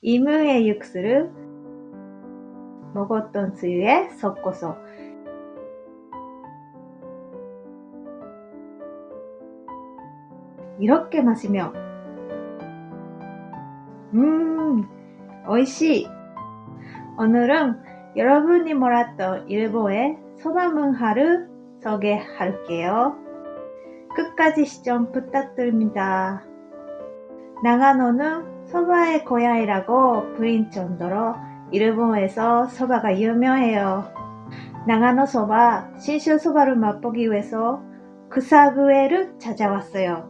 이무의 육수를 먹었던 수유에 섞어서 이렇게 마시면 음, 오이시. 오늘은 여러분이 몰랐던 일본의 문화를 소개할게요. 끝까지 시청 부탁드립니다. 나가노는 소바의 고향이라고 불린 정도로 일본에서 소바가 유명해요. 나가노 소바, 신슈 소바를 맛보기 위해서 그사구에를 찾아왔어요.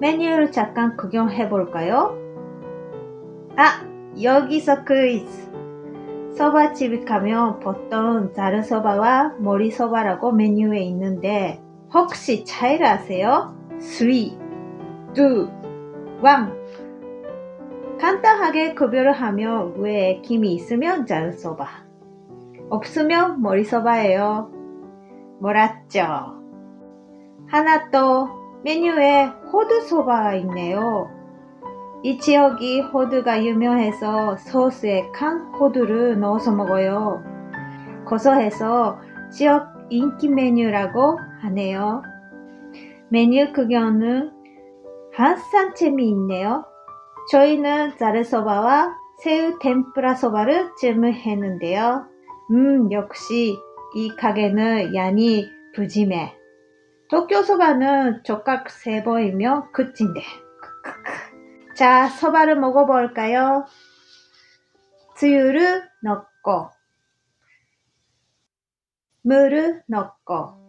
메뉴를 잠깐 구경해 볼까요? 아, 여기서 퀴즈. 소바집에 가면 보통 자르소바와 머리 소바라고 메뉴에 있는데 혹시 차이를 아세요? 3, 2, 1 간단하게 구별을 하면 위에 김이 있으면 자르소바 없으면 머리소바예요. 몰랐죠? 하나 또 메뉴에 호두소바가 있네요. 이 지역이 호두가 유명해서 소스에 간 호두를 넣어서 먹어요. 고소해서 지역 인기 메뉴라고 하네요. 메뉴 구경은 한산쯤이 있네요. 저희는 자르소바와 새우 템프라 소바를 주문했는데요. 음, 역시 이 가게는 양이 부짐해. 도쿄 소바는 족각 세 번이며 끝인데. 자, 소바를 먹어볼까요? 수유를 넣고, 물을 넣고,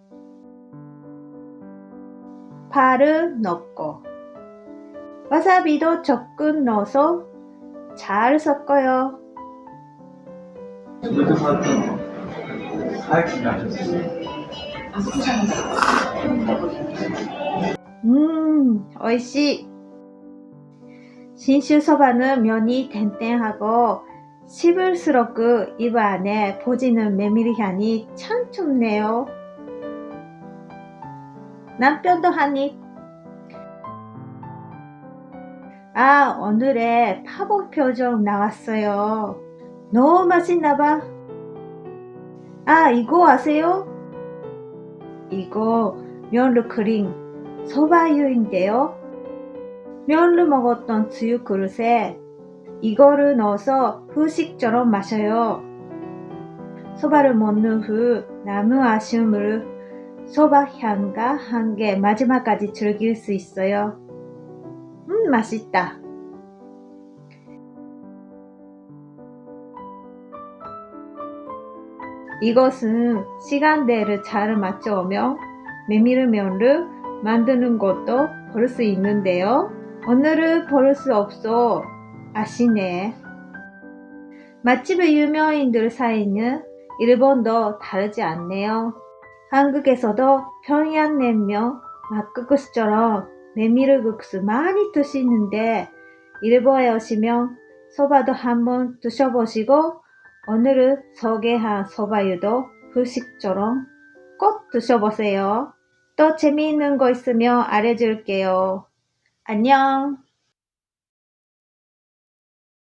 파를 넣고, 와사비도 조금 넣어서 잘 섞어요. 음, 오이시. 신슈 소바는 면이 탱탱하고 씹을수록 그입 안에 포지는 메밀 향이 참 좋네요. 남편도 한 입. 아, 오늘의 파복 표정 나왔어요. 너무 맛있나봐. 아, 이거 아세요? 이거 끓인 소바유인데요. 면을 먹었던 수육 그릇에 이거를 넣어서 후식처럼 마셔요. 소바를 먹는 후 남은 아쉬움을 소바 향과 함께 마지막까지 즐길 수 있어요. 음, 맛있다. 이것은 시간대를 잘 맞춰오며 메밀면을 만드는 것도 볼수 있는데요. 오늘은 볼수 없어 아시네. 맛집의 유명인들 사이는 일본도 다르지 않네요. 한국에서도 평양냉면, 막국수처럼 메밀국수 많이 드시는데 일본에 오시면 소바도 한번 드셔보시고 오늘은 소개한 소바유도 후식처럼 꼭 드셔보세요. 또 재미있는 거 있으면 알려줄게요. 안녕.